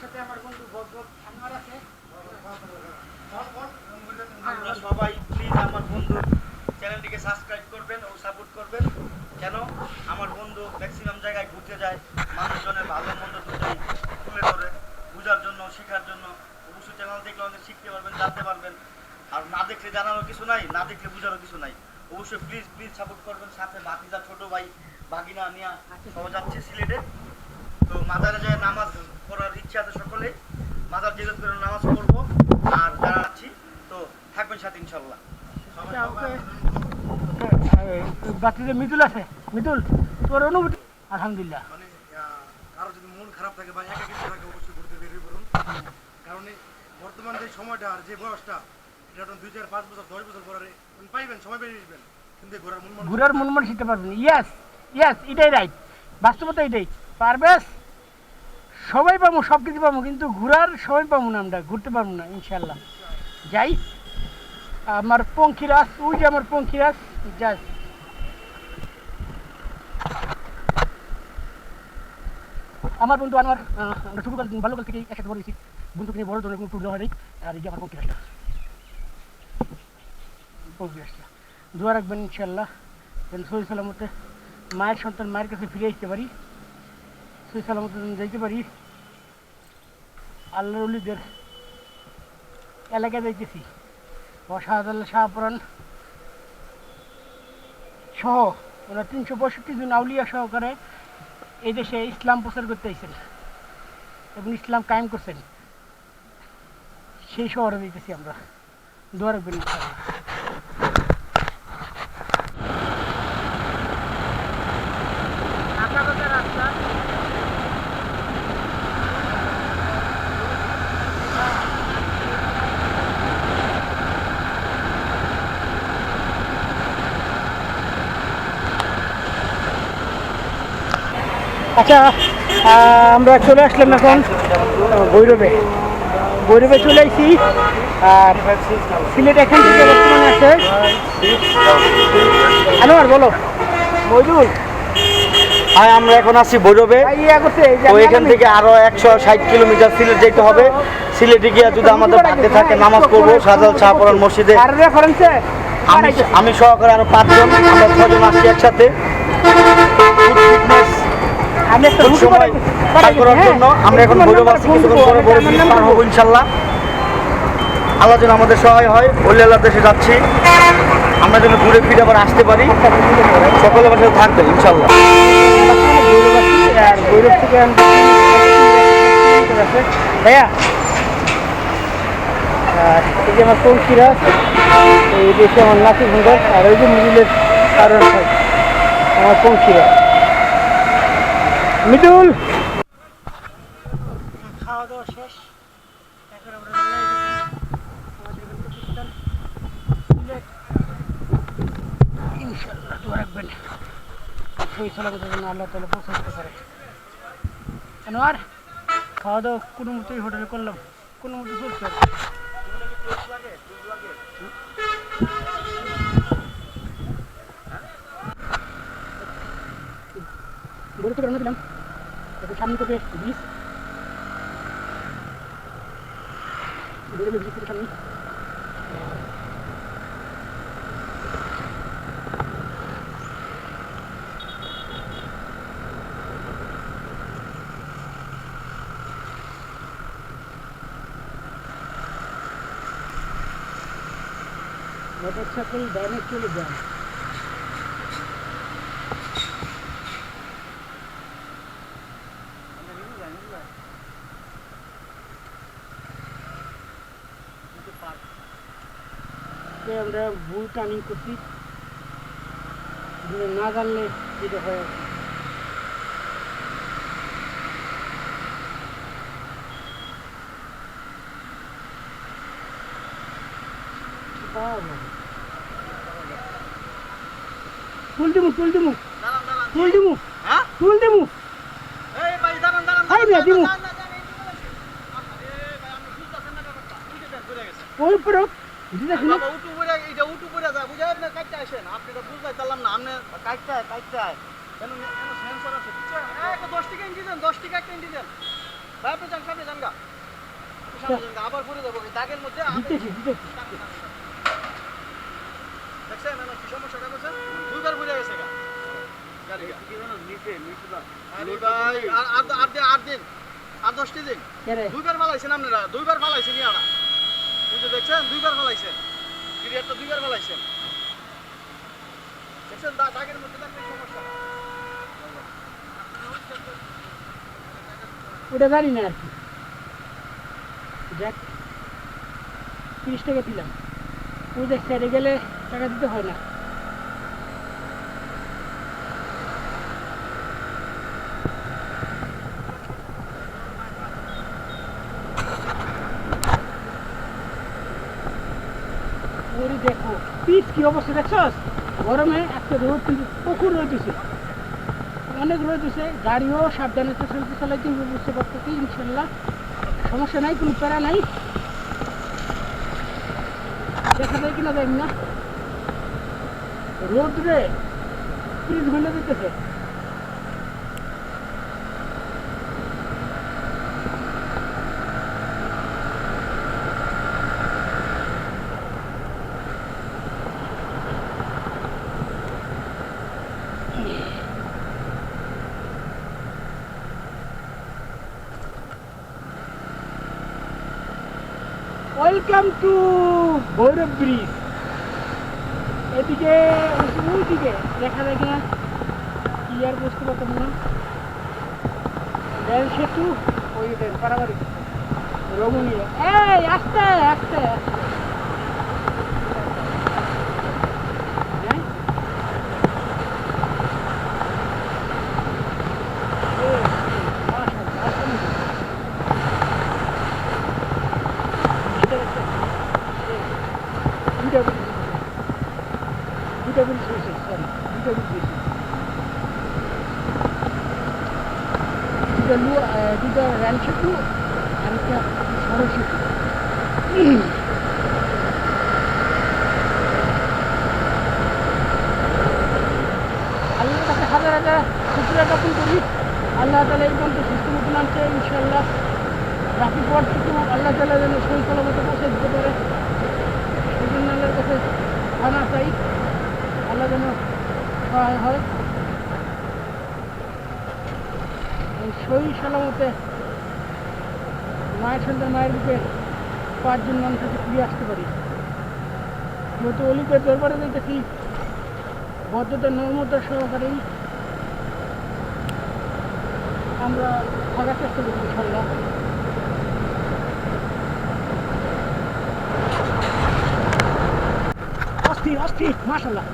সাথে আমার বন্ধু ভদ্র আমার আছে। আপনারা সবাই প্লিজ আমার বন্ধু চ্যানেলটিকে সাবস্ক্রাইব করবেন ও সাপোর্ট করবেন। কেন আমার বন্ধু ম্যাক্সিমাম জায়গায় ঘুরতে যায় মানুষজনের ভালো মন্দ দুটোই তুলে ধরে বোঝার জন্য শেখার জন্য। অবশ্যই চ্যানেল দেখলে অনেক শিখতে পারবেন জানতে পারবেন। আর না দেখলে জানারও কিছু নাই না দেখলে বোঝারও কিছু নাই। অবশ্যই প্লিজ প্লিজ সাপোর্ট করবেন। সাথে বাকিটা ছোট ভাই বাগিনা নিয়ে সবাই যাচ্ছে সিলেটে। তো মাজারে যায় নামাজ ইচ্ছা আছে সকলে। জিরত করে নামাজ পড়ব আর যারা আছি তো থাকবেন সাথে ইনশাল্লাহ বাতিতে মিতুল আছে? মিতুল তোর অনুভূতি? আলহামদুলিল্লাহ। মানে কারও যদি মন খারাপ থাকে বা একা কিছু থাকে অবশ্যই ঘুরতে বেরিয়ে পড়ুন। কারণ বর্তমান যে সময়টা আর যে বয়সটা এটা দুই চার পাঁচ বছর দশ বছর পরে পাইবেন সময় বেরিয়ে আসবেন। কিন্তু ঘোরার মন ঘুরার মন মন শিখতে পারবেন ইয়াস ইয়াস এটাই রাইট বাস্তবতা এটাই। পারবেস? সবাই পাবো সব কিছু পাবো, কিন্তু ঘুরার সবাই পাবো না আমরা, ঘুরতে পারব না ইনশাল্লাহ যাই, আমার পঙ্খিরাজ, ওই যে আমার পঙ্খিরাজ, যাই। আমার বন্ধু, আমার আমরা ছোটকাল ভালোকাল থেকেই একসাথে বড় হয়েছি। বন্ধুকে নিয়ে বড় ধরনের কোনো প্রবলেম হয় আর এই যে আমার পঙ্খিরাজটা। পঙ্খিরাজটা। দোয়া রাখবেন ইনশাল্লাহ যেন সহি সালামতে মায়ের সন্তান মায়ের কাছে ফিরে আসতে পারি। সহি সালামতে যাইতে পারি এলাকায় যাইতেছি। শাহপুরান সহ তিনশো পঁয়ষট্টি জন আউলিয়া সহকারে এই দেশে ইসলাম প্রচার করতে এবং ইসলাম কায়েম করছেন। সেই শহরে যাইতেছি আমরা। দোয়া আচ্ছা আমরা চলে আসলাম এখন ভৈরবে। ভৈরবে চলে আসি আর সিলেট এখান থেকে বর্তমানে আছে আনোয়ার বলো। মজুল আর আমরা এখন আছি ভৈরবে। তো এখান থেকে আরও একশো ষাট কিলোমিটার সিলেট যেতে হবে। সিলেটে গিয়ে যদি আমাদের ভাগ্যে থাকে নামাজ পড়ব সাজাল শাহপুরান মসজিদে। আমি সহকারে আরও পাঁচজন আমরা ছজন আসছি একসাথে। আমি একটা রুটি সময় বানাই- পার বানাই করার জন্য হ্যাঁ? আমরা এখন তোমার ভৈরব আছি কিছুক্ষণ করব, পরে বড় ব্রিজ পার হব ইনশাল্লাহ। আল্লাহ যেন আমাদের সহায় হয় অলি আল্লাহ দেশে যাচ্ছি। আমরা যেন ঘুরে ফিরে আবার আসতে পারি। সকলে আমার সাথে থাকবেন ইনশাল্লাহ। ভাইয়া আর এই যে আমার কোন সিরাজ এই দেশে আমার নাকি সুন্দর আর ওই যে মিডিলের কারণ আমার মিডুল খাওয়া দাওয়া শেষ। এখন আমরা আল্লাহ তালা পৌঁছাতে আর খাওয়া দাওয়া কোনো মতোই হোটেলে করলাম। কোনো মতো চলছে গরু থেকে রওনা দিলাম। তারপর সামনে থেকে ব্রিজ ব্রিজ থেকে সামনে মোটরসাইকেল ডানে চলে যে আমরা ভুল টার্নিং করছি না জানলে যেটা হয়। তুল দিমু তুল দিমু। তুল দিমু। হ্যাঁ? তুল দিমু। হাই মিয়া দিমু। ওই উপরে এটা উঠু পড়ে যায় বুঝাই আপনি কাটতে আসেন আপনি তো বুঝতে পারলাম না আপনি কাটতে হয় কাটতে হয় কেন কেন সেন্সর আছে? বুঝছেন এই তো 10 টাকা ইঞ্চি দেন 10 টাকা একটা ইঞ্চি দেন ভাই আপনি যান সামনে যান গা। আবার পড়ে যাব। দাগের মধ্যে দেখছেন আমার কি সমস্যাটা করছেন দুইবার ঘুরে গেছে গা। দুইবার ফালাইছেন আপনারা দুইবার ফালাইছেন ইয়ারা। দেখছেন দুইবার ফালাইছেন। ওটা জানি না আর কি। দেখ, তিরিশ টাকা দিলাম। ওই দেখ স্যারে গেলে টাকা দিতে হয় না। ওরে দেখো। পিস কি অবস্থা দেখছস? গরমে একটা রোদ কিন্তু প্রচুর রোদ দিছে অনেক রোদ দিছে গাড়িও সাবধানে চলতে চালাইতে হবে, বুঝতে পারতেছি, ইনশাল্লাহ। সমস্যা নাই, কোনো প্যারা নাই। দেখা যায় কিনা যাই না। রোদ রে তিরিশ ঘণ্টা দিতেছে। ওয়েলকাম টু ভৈরব ব্রিজ এদিকে ওই দিকে দেখা যায় কিনা? কি আর বুঝতে পারতাম না। রেল সেতু, ওই দেন পারাবাড়ি রমণীয়। এই, আস্তে আস্তে আস্তে। হ্যাঁ? এই, মাশাআল্লাহ, আসসালামু আলাইকুম। দুটা ব্রিজ দুটা ব্রিজ হয়েছে সরি দুটা ব্রিজ হয়েছে দুটা লু আহ, দুটা রেল সেতু আর একটা সড়ক সেতু হাজার শুক্রিয়া জ্ঞাপন করি। আল্লাহ তালা এই পর্যন্ত সুস্থ মতন আনছে ইনশাল্লাহ বাকি পথটুকু আল্লাহ তালা যেন সই সলামতে পৌঁছে দিতে পারে। সেই জন্য আল্লাহর কাছে খানা চাই। আল্লাহ যেন সহায় হয়। সই সালামতে মায়ের সন্তান মায়ের বুকে পাঁচজন মানুষ কাছে ফিরে আসতে পারি। যেহেতু অলিপের দরবারে দেখতেছি ভদ্রতা নর্মতা সহকারেই আমরা থাকার চেষ্টা করি ইনশাল্লাহ। অস্থির অস্থির মাশাল্লাহ।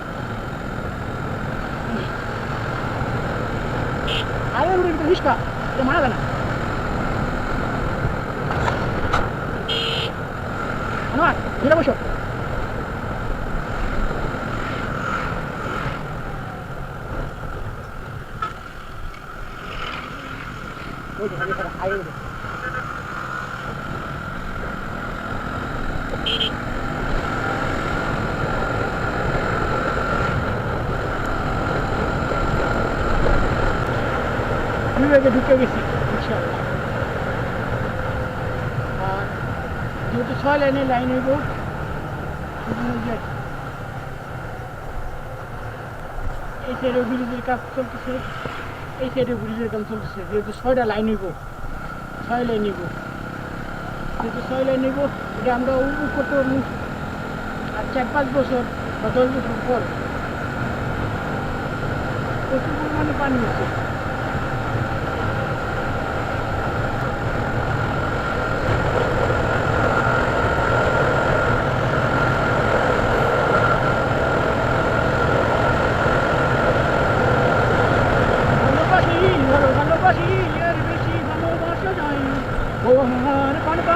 আরে মারা যায় বসো ওই যে খালি খালি আয়ে উড়ে বিভাগে ঢুকে গেছি। আর যেহেতু ছয় লাইনে লাইন হইব এই সাইডে ব্রিজের কাজ চলতেছে এই সাইডে ব্রিজের চলছে যেহেতু ছয়টা লাইন নিব ছয় লাইন নিব যেহেতু ছয় লাইন নিব এটা আমরা উপভোগ করতে পারব। আর চার পাঁচ বছর বা দশ বছর পর প্রচুর পরিমাণে পানি হচ্ছে ভালোবাসি ভালো ভালোবাসি এর বেশি ভালোবাসা যায় না ও আমার পান পাখি হয় না ছুটে গেল তোমাকে গুলো তাকে তো তোমাকে দেখেছি বলো হাত ধরে আমার কালো আলোকিত হতে চাই দুটো দেখি সামনে আমাদের ছিল এক লাখ লাগছে মাসে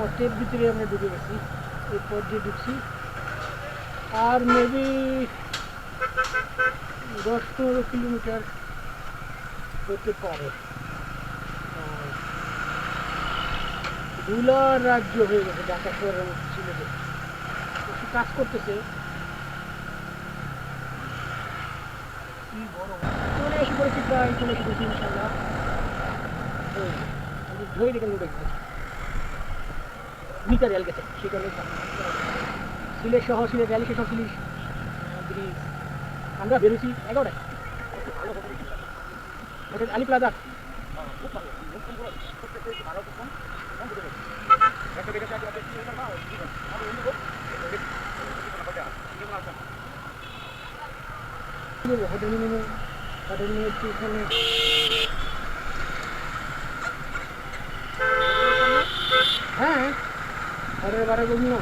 পথের ভিতরে আমরা ঢুকে গেছি। এই পথ দিয়ে ঢুকছি। আর মেবি দশ পনেরো কিলোমিটার হতে পারে। ধুলার রাজ্য হয়ে গেছে, ঢাকা শহরের মধ্যে সিলেটে। একটু কাজ করতেছে। চলে এসে পড়েছি প্রায় চলে এসে পড়েছি ইনশাল্লাহ ধরে রেখে উঠে মিটার রেল গেছে সেখানে সিলেট সহ সিলেট রেল স্টেশন সিলিশ ব্রিজ আমরা বেরোছি এগারোটায়। আলি প্লাজা এখানে। হ্যাঁ হোটেল ভাড়া করবি না?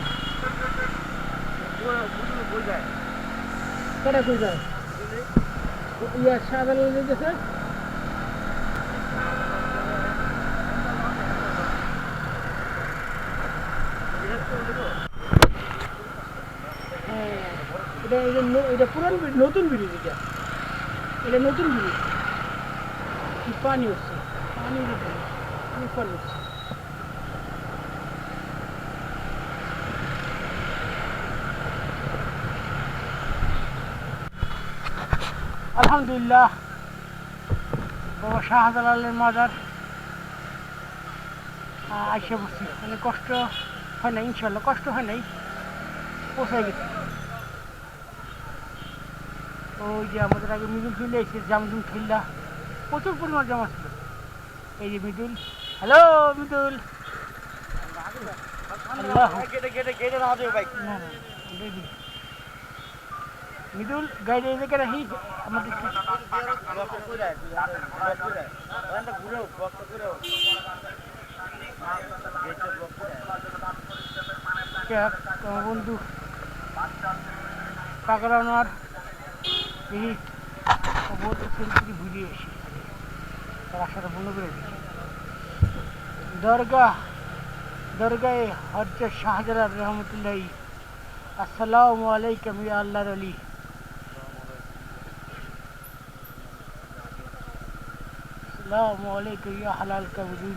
কেটা কই যায়? ইয়া সাদাল যেতেছে? হ্যাঁ এটা এটা এটা পুরান নতুন ব্রিজ এটা এটা নতুন ব্রিজ পানি হচ্ছে? পানি পানি হচ্ছে? আলহামদুলিল্লাহ বাবা শাহজালালের মাজার আইসে বসছি মানে কষ্ট হয় না ইনশাল্লাহ কষ্ট হয় নাই পৌঁছে গেছি। ওই যে আমাদের আগে মিদুল চলে এসেছে জামদুম ঠেল্লা প্রচুর পরিমাণ জমা ছিল। এই যে মিদুল হ্যালো মিদুল আল্লাহ না না মিদুল গাড়ি এদিকে রাখি আমাদের বন্ধু পাকড়ানোর দেখি বলতে সেলফি ঘুরিয়ে এসে আশাটা বন্ধ করে দরগা রহমতুল্লাহ আসসালামু আলাইকুম আল্লাহর আলী আসসালামু আলাইকুম ইয়া হালাল কাবরুন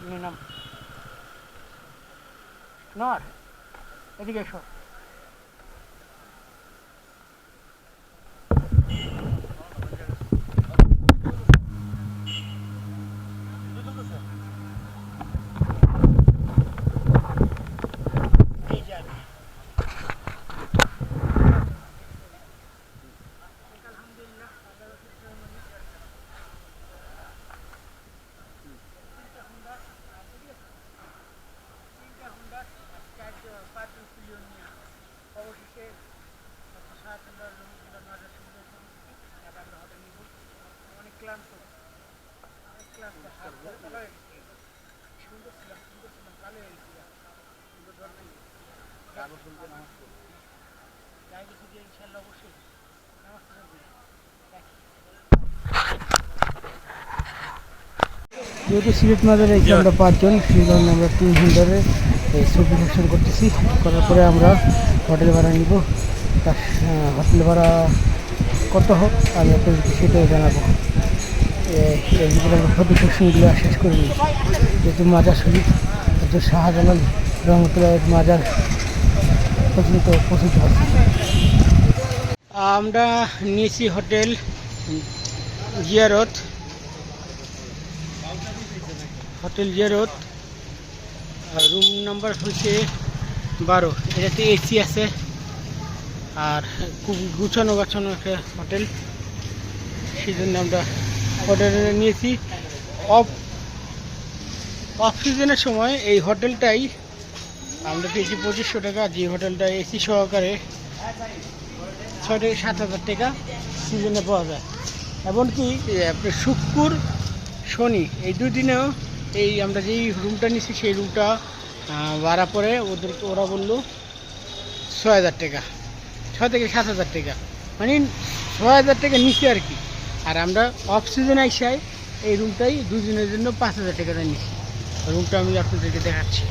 নিয়ে নাম নর এদিকে এসো এই যে আমি। আলহামদুলিল্লাহ তিনটা হুন্ডা চার পাঁচজন প্রিয় নিয়ে অবশেষে সাহায্য নজর সুন্দর তারপর আমরা হোটেল নিব অনেক ক্লান্ত অনেক ক্লান্ত হাত পা কালো হয়ে গেছে। সুন্দর ছিলাম সুন্দর ছিলাম কালো হয়ে গেছিলাম সুন্দর দরকার নেই যেহেতু সিলেট মাজারে এসে আমরা পাঁচজন, সেই কারণে আমরা তিন ঘন্টারে ছবি সেকশন করতেছি। করার পরে আমরা হোটেল ভাড়া নিব। তার হোটেল ভাড়া কত হোক, আমি আপনাদেরকে সেটাও জানাব। আমরা ফটো সেকশনগুলো শেষ করে নিই যেহেতু মাজার শরীফ হয়তো শাহজালাল রহমতুল্লাহ মাজার পৌঁছতে পারছি আমরা নিয়েছি হোটেল জিয়ারত। হোটেল জিয়ারত। রুম নাম্বার হচ্ছে বারো। এটাতে এসি আছে। আর খুব গুছানো গাছানো একটা হোটেল। সেই জন্য আমরা হোটেলে নিয়েছি। অফ অফ সিজনের সময় এই হোটেলটাই আমরা পেয়েছি পঁচিশশো টাকা যে হোটেলটা এসি সহকারে ছয় থেকে সাত হাজার টাকা সিজনে পাওয়া যায়। এমনকি এ, আপনার শুক্র শনি এই দুদিনেও এই আমরা যেই রুমটা নিছি সেই রুমটা ভাড়া পরে ওদেরকে ওরা বলল ছয় হাজার টাকা ছয় থেকে সাত হাজার টাকা। মানে ছয় হাজার টাকা নিচে আর কি। আর আমরা অফ সিজন আইসাই এই রুমটাই দুদিনের জন্য পাঁচ হাজার টাকাটা নিচ্ছি রুমটা আমি আপনাদেরকে দেখাচ্ছি।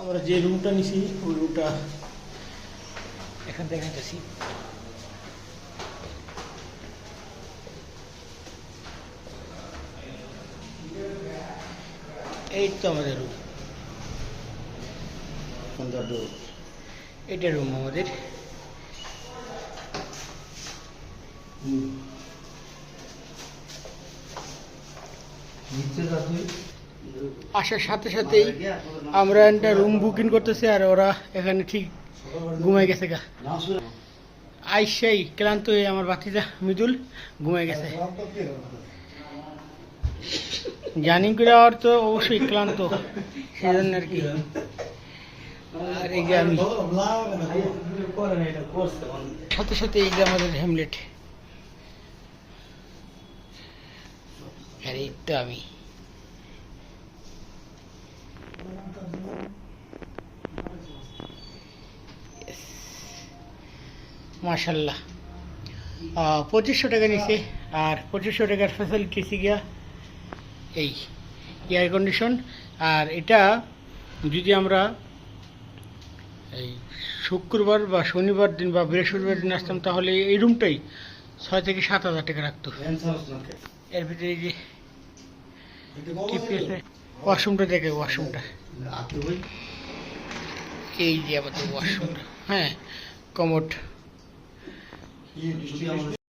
আমরা যে রুমটা নিছি ওই রুমটা এখান থেকে দেখাচ্ছি এই তো আমাদের রুম এটা রুম আমাদের। আসার সাথে সাথেই আমরা একটা রুম বুকিং করতেছি আর ওরা এখানে ঠিক ঘুমাই গেছে গা। আইসাই ক্লান্ত হয়ে আমার বাতিজা মৃদুল ঘুমাই গেছে। জার্নি করে আর তো অবশ্যই ক্লান্ত সেই জন্য আর কি। আর এই যে আমি সাথে সাথে এই যে আমাদের হেমলেট আর এই তো আমি। মাশাল্লাহ। পঁচিশশো টাকা নিছে আর পঁচিশশো টাকার ফ্যাসিলিটি গিয়া এই এয়ার কন্ডিশন আর এটা যদি আমরা এই শুক্রবার বা শনিবার দিন বা বৃহস্পতিবার দিন আসতাম তাহলে এই রুমটাই ছয় থেকে সাত হাজার টাকা রাখতো। এর ভিতরে এই যে ওয়াশরুমটা দেখে ওয়াশরুমটা। এই যে আমাদের ওয়াশরুমটা হ্যাঁ কমোড।